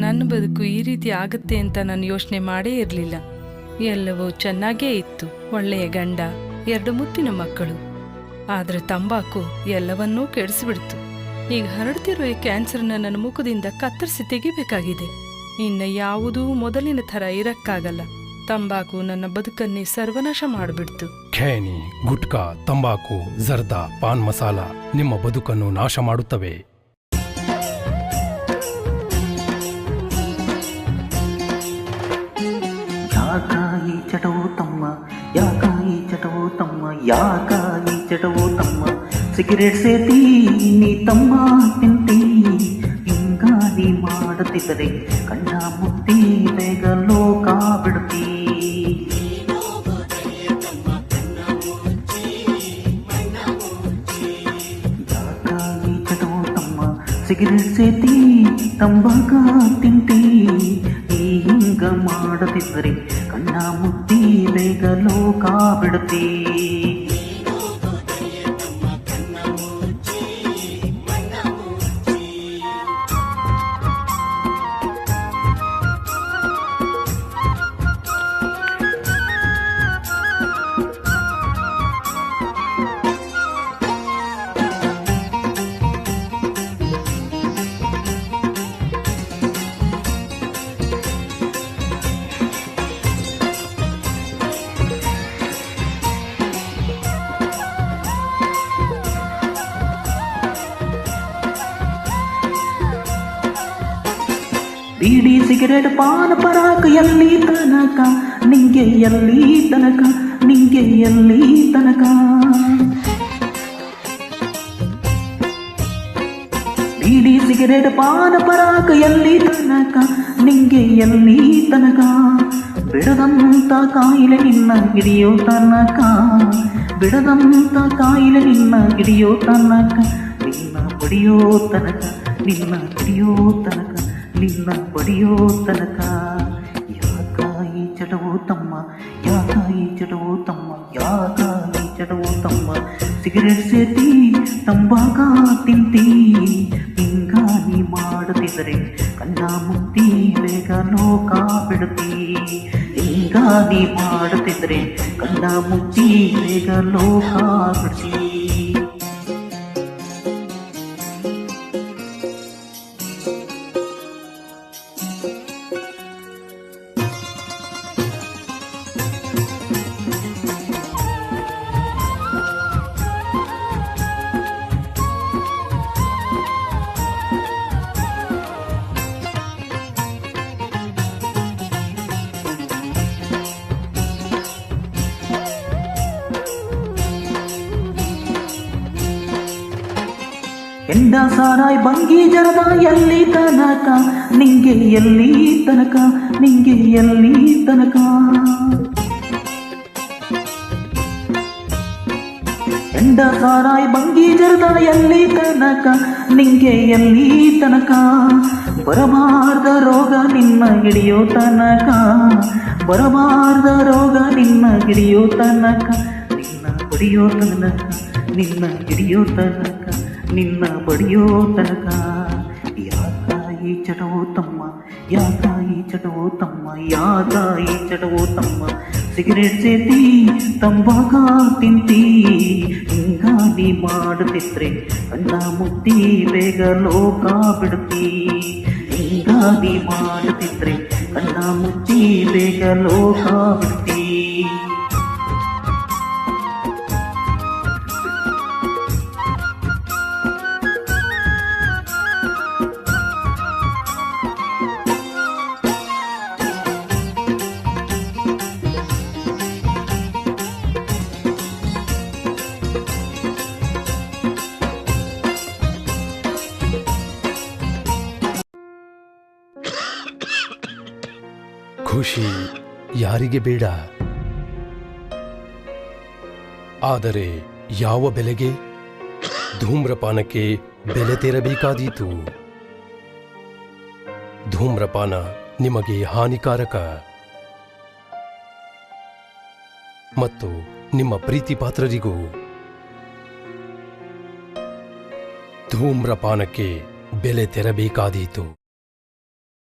ನನ್ನ ಬದುಕು ಈ ರೀತಿ ಆಗುತ್ತೆ ಅಂತ ನಾನು ಯೋಚನೆ ಮಾಡೇ ಇರಲಿಲ್ಲ. ಎಲ್ಲವೂ ಚೆನ್ನಾಗೇ ಇತ್ತು. ಒಳ್ಳೆಯ ಗಂಡ, ಎರಡು ಮುತ್ತಿನ ಮಕ್ಕಳು. ಆದರೆ ತಂಬಾಕು ಎಲ್ಲವನ್ನೂ ಕೆಡಿಸಿಬಿಡ್ತು. ಈಗ ಹರಡ್ತಿರೋ ಈ ಕ್ಯಾನ್ಸರ್ನ ನನ್ನ ಮುಖದಿಂದ ಕತ್ತರಿಸಿ ತೆಗಿಬೇಕಾಗಿದೆ. ಇನ್ನು ಯಾವುದೂ ಮೊದಲಿನ ಥರ ಇರಕ್ಕಾಗಲ್ಲ. ತಂಬಾಕು ನನ್ನ ಬದುಕನ್ನೇ ಸರ್ವನಾಶ ಮಾಡಿಬಿಡ್ತು. ಖೇನಿ, ಗುಟ್ಕಾ, ತಂಬಾಕು, ಜರ್ದಾ, ಪಾನ್ ಮಸಾಲ ನಿಮ್ಮ ಬದುಕನ್ನು ನಾಶ ಮಾಡುತ್ತವೆ. ಸಿಗರೇಟ್ ಸೇತಿ ನೀ ತಮ್ಮ ತಿಂತಿ ಹಿಂಗಾದಿ ಮಾಡುತ್ತಿದ್ದರೆ ಕಣ್ಣ ಮುತ್ತಿ ಬೇಗ ಲೋಕ ಬಿಡ್ತಿ ಯಾಕಾಗಿ ಚಟವು ತಮ್ಮ ಸಿಗರೇಟ್ ಸೇತಿ ತಂಬಾಕ ತಿಂತಿ ಈ ಹಿಂಗ ಮಾಡದಿದ್ದರೆ ಕಣ್ಣ ಮುತ್ತಿ ಬೇಗ ಲೋಕ ಬಿಡ್ತಿ ಬೀಡಿ ಸಿಗರೇಟ್ ಪಾನ ಪರಾಕ ಎಲ್ಲಿ ತನಕ? ನಿಂಗೆ ಎಲ್ಲಿ ತನಕ? ನಿಂಗೆ ಎಲ್ಲಿ ತನಕ? ಬೀಡಿ ಸಿಗರೇಟ್ ಪಾನ ಪರಾಕ ಎಲ್ಲಿ ತನಕ? ನಿಂಗೆ ಎಲ್ಲಿ ತನಕ? ಬಿಡದಂತ ಕಾಯಿಲೆ ನಿನ್ನ ಹಿಡಿಯೋ ತನಕ? ಬಿಡದಂತ ಕಾಯಿಲೆ ನಿನ್ನ ಹಿಡಿಯೋ ತನಕ? ನಿನ್ನ ಬಡಿಯೋ ತನಕ? ನಿನ್ನ ಹಿಡಿಯೋ ತನಕ? ನಿನ್ನ ಬಡಿಯೋ ತನಕ. ಯಾಕಾಯಿ ಚಟವೋ ತಮ್ಮ ಯಾಕಾಯಿ ಚಟವೋ ತಮ್ಮ ಯಾಕಾಯಿ ಚಟವೋ ತಮ್ಮ. ಸಿಗರೇಟ್ ಸೇತಿ ತಂಬಾಕ ತಿಂತಿ ಹಿಂಗಾನಿ ಮಾಡದಿದ್ದರೆ ಕಣ್ಣ ಮುತ್ತಿ ಬೇಗ ಲೋಕ ಬಿಡ್ತಿ ಹಿಂಗಾನಿ ಮಾಡದಿದ್ದರೆ ಕಣ್ಣ ಮುತ್ತಿ ಬೇಗ ಲೋಕ ಬಿಡ್ತಿ ಎಂಡ ಸಾರಾಯ್ ಬಂಗಿ ಜರದ ಎಲ್ಲಿ ತನಕ? ನಿಂಗೆ ಎಲ್ಲಿ ತನಕ? ನಿಂಗೆ ಎಲ್ಲಿ ತನಕ? ಎಂಡ ಸಾರಾಯ್ ಬಂಗಿ ಜರದ ಎಲ್ಲಿ ತನಕ? ನಿಂಗೆ ಎಲ್ಲಿ ತನಕ? ಬರಬಾರ್ದ ರೋಗ ನಿನ್ನ ಹಿಡಿಯೋ ತನಕ. ಬರಬಾರ್ದ ರೋಗ ನಿನ್ನ ಹಿಡಿಯೋ ತನಕ. ನಿನ್ನ ಕುಡಿಯೋ ತನಕ. ನಿನ್ನ ಹಿಡಿಯೋ ತನಕ. ನಿನ್ನ ಬಡಿಯೋ ತನಕ ಯಾಕಾಯಿ ಚಟವು ತಮ್ಮ ಯಾಕಾಯಿ ಚಟವು ತಮ್ಮ ಯಾಕಾಯಿ ಚಟವು ತಮ್ಮ ಸಿಗರೇಟ್ ಸೇತಿ ತಂಬಾಕ ತಿಂತಿ ಹಿಂಗಾದಿ ಮಾಡುತ್ತಿದ್ರೆ ಕಣ್ಣ ಮುತ್ತಿ ಬೇಗ ಲೋಕ ಬಿಡ್ತಿ ಹಿಂಗಾದಿ ಮಾಡುತ್ತಿದ್ರೆ ಕಣ್ಣ ಮುಚ್ಚಿ ಬೇಗ ಲೋಕ ಬಿಡ್ತಿ ಖುಷಿ ಯಾರಿಗೆ ಬೇಡ. ಆದರೆ ಯಾವ ಬೆಲೆಗೆ? ಧೂಮ್ರಪಾನಕ್ಕೆ ಬೆಲೆ ತೆರಬೇಕಾದೀತು. ಧೂಮ್ರಪಾನ ನಿಮಗೆ ಹಾನಿಕಾರಕ. ಮತ್ತು ನಿಮ್ಮ ಪ್ರೀತಿ ಪಾತ್ರರಿಗೂ. ಧೂಮ್ರಪಾನಕ್ಕೆ ಬೆಲೆ ತೆರಬೇಕಾದೀತು.